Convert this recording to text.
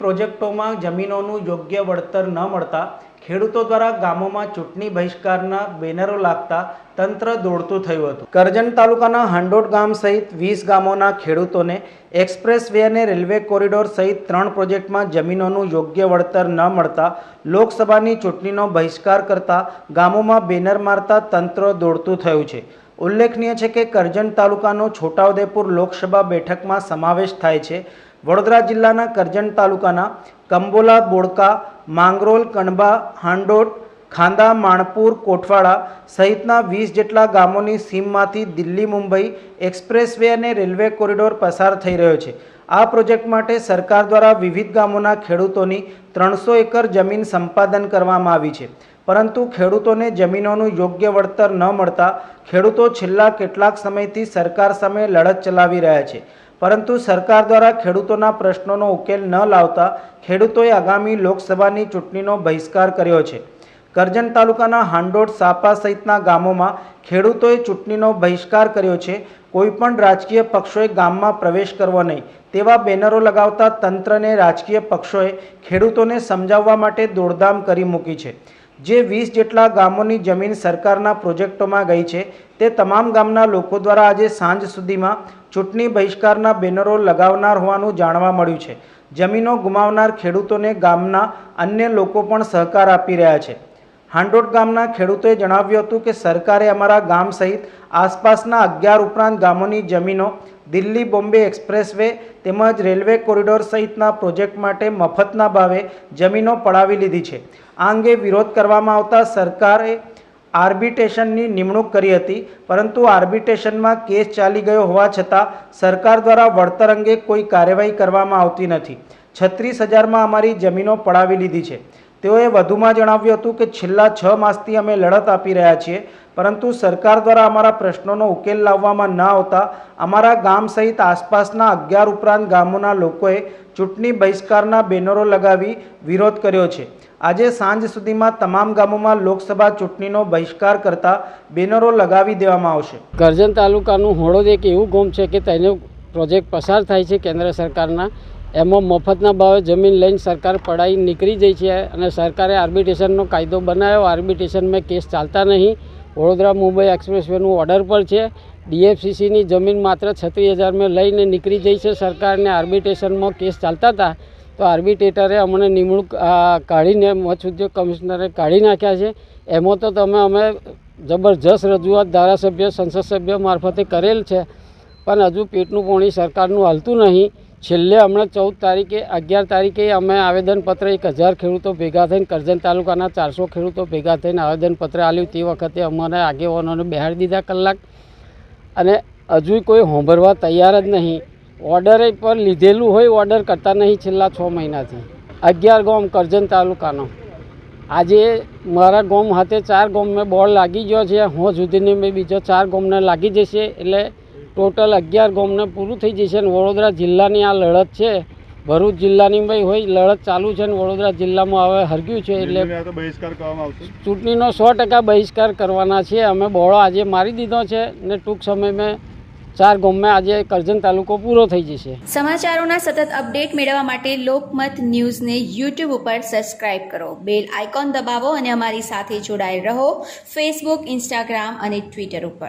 પ્રોજેક્ટોમાં જમીનોનું યોગ્ય વળતર ન મળતા ખેડૂતો દ્વારા ગામોમાં ચૂંટણી બહિષ્કારના બેનરો લાગતા તંત્ર દોડતું થયું હતું. કરજણ તાલુકાના હાંડોડ ગામ સહિત વીસ ગામોના ખેડૂતોને એક્સપ્રેસ વે અને રેલવે કોરિડોર સહિત ત્રણ પ્રોજેક્ટમાં જમીનોનું યોગ્ય વળતર ન મળતા લોકસભાની ચૂંટણીનો બહિષ્કાર કરતા ગામોમાં બેનર મારતા તંત્ર દોડતું થયું છે. ઉલ્લેખનીય છે કે કરજણ તાલુકાનો છોટાઉદેપુર લોકસભા બેઠકમાં સમાવેશ થાય છે. વડોદરા જિલ્લાના કરજણ તાલુકાના કંબોલા, બોડકા, માંગરોલ કણબા હાંડોટ ખાંદા માણપુર, કોઠવાડા સહિતના વીસ જેટલા ગામોની સીમમાંથી દિલ્હી, મુંબઈ એક્સપ્રેસવે અને રેલવે કોરિડોર પસાર થઈ રહ્યો છે. આ પ્રોજેક્ટ માટે સરકાર દ્વારા વિવિધ ગામોના ખેડૂતોની ત્રણસો એકર જમીન સંપાદન કરવામાં આવી છે. પરંતુ ખેડૂતોને જમીનોનું યોગ્ય વળતર ન મળતા ખેડૂતો છેલ્લા કેટલાક સમયથી સરકાર સામે લડત ચલાવી રહ્યા છે. પરંતુ સરકાર દ્વારા ખેડૂતોના પ્રશ્નોનો ઉકેલ ન લાવતા ખેડૂતોએ આગામી લોકસભાની ચૂંટણીનો બહિષ્કાર કર્યો છે. કરજણ તાલુકાના હાંડોડ સાપા સહિતના ગામોમાં ખેડૂતોએ ચૂંટણીનો બહિષ્કાર કર્યો છે. કોઈપણ રાજકીય પક્ષોએ ગામમાં પ્રવેશ કરવો નહીં. તેવા બેનરો લગાવતા તંત્રને રાજકીય પક્ષોએ ખેડૂતોને સમજાવવા માટે દોડધામ કરી મૂકી છે. જે વીસ જેટલા ગામોની જમીન સરકારના પ્રોજેક્ટોમાં ગઈ છે, તે તમામ ગામના લોકો દ્વારા આજે સાંજ સુધીમાં ચૂંટણી બહિષ્કારના બેનરો લગાવનાર હોવાનું જાણવા મળ્યું છે. જમીનો ગુમાવનાર ખેડૂતોને ગામના અન્ય લોકો પણ સહકાર આપી રહ્યા છે. હાંડોડ ગામના ખેડૂતોએ જણાવ્યું હતું કે સરકારે અમારા ગામ સહિત આસપાસના અગિયાર ઉપરાંત ગામોની જમીનો દિલ્હી બોમ્બે એક્સપ્રેસ તેમજ રેલવે કોરિડોર સહિતના પ્રોજેક્ટ માટે મફતના ભાવે જમીનો પડાવી લીધી છે. આ અંગે વિરોધ કરવામાં આવતા સરકારે આર્બિટ્રેશનની નિમણૂક કરી હતી, પરંતુ આર્બિટ્રેશનમાં કેસ ચાલી ગયો હોવા છતાં સરકાર દ્વારા વળતર અંગે કોઈ કાર્યવાહી કરવામાં આવતી નથી. છત્રીસ હજારમાં અમારી જમીનો પડાવી લીધી છે. તેઓએ વધુમાં જણાવ્યું હતું કે છેલ્લા છ માસથી અમે લડત આપી રહ્યા છીએ, પરંતુ સરકાર દ્વારા અમારા પ્રશ્નોનો ઉકેલ લાવવામાં ન આવતા અમારા ગામ સહિત આસપાસના અગિયાર ઉપરાંત ગામોના લોકોએ ચૂંટણી બહિષ્કારના બેનરો લગાવી વિરોધ કર્યો છે. આજે સાંજ સુધીમાં તમામ ગામોમાં લોકસભા ચૂંટણીનો બહિષ્કાર કરતા બેનરો લગાવી દેવામાં આવશે. કરજણ તાલુકાનું હોળોદ એક એવું ગામ છે કે તેનો પ્રોજેક્ટ પસાર થાય છે કેન્દ્ર સરકારના એમાં મફતના ભાવે જમીન લઈને સરકાર પડાઈ નીકળી જઈ છે અને સરકારે આર્બિટ્રેશનનો કાયદો બનાવ્યો. આર્બિટ્રેશનમાં કેસ ચાલતા નહીં. વડોદરા, મુંબઈ એક્સપ્રેસવેનું ઓર્ડર પર છે. ડીએફસીસીની જમીન માત્ર છત્રીસ હજારમાં લઈને નીકળી જઈ છે. સરકારને આર્બિટ્રેશનમાં કેસ ચાલતા હતા. તો આર્બિટ્રેટરે અમને નિમણૂક કાઢીને મચ્છ કમિશનરે કાઢી નાખ્યા છે. એમાં તો તમે, અમે જબરજસ્ત રજૂઆત ધારાસભ્ય, સંસદ સભ્ય મારફતે કરેલ છે. પણ હજુ પેટનું પોણી સરકારનું હાલતું નહીં. છેલ્લે હમણાં ચૌદ તારીખે, અગિયાર તારીખે અમે આવેદનપત્ર એક હજાર ખેડૂતો ભેગા થઈને, કરજણ તાલુકાના ચારસો ખેડૂતો ભેગા થઈને આવેદનપત્ર આપ્યું. તે વખતે અમારા આગેવાનોને બેહાડી દીધા કલાક. અને હજુ કોઈ હોંભરવા તૈયાર જ નહીં. ઓર્ડર પર લીધેલું હોય, ઓર્ડર કરતા નહીં છેલ્લા છ મહિનાથી. અગિયાર ગામ કરજણ તાલુકાનો. આજે મારા ગામ હાથે ચાર ગામને બોર્ડ લાગી ગયો છે. હું સુધીની મેં બીજો ચાર ગામને લાગી જશે. એટલે ટોટલ અગિયાર ગામને પૂરું થઈ જશે અને વડોદરા જિલ્લાની આ લડત છે. ભરૂચ જિલ્લાની ભાઈ હોય લડત ચાલુ છે ને વડોદરા જિલ્લામાં હવે હરગ્યું છે એટલે બહિષ્કાર કરવામાં આવશે. ચૂંટણીનો સો ટકા બહિષ્કાર કરવાના છે. અમે બહોળો આજે મારી દીધો છે ને ટૂંક સમયમાં ચાર ગામમાં આજે કરજણ તાલુકો પૂરો થઈ જશે. સમાચારોના સતત અપડેટ મેળવવા માટે લોકમત ન્યૂઝને યુટ્યુબ ઉપર સબસ્ક્રાઇબ કરો. બેલ આઇકોન દબાવો અને અમારી સાથે જોડાયેલ રહો. ફેસબુક ઇન્સ્ટાગ્રામ અને ટ્વિટર ઉપર.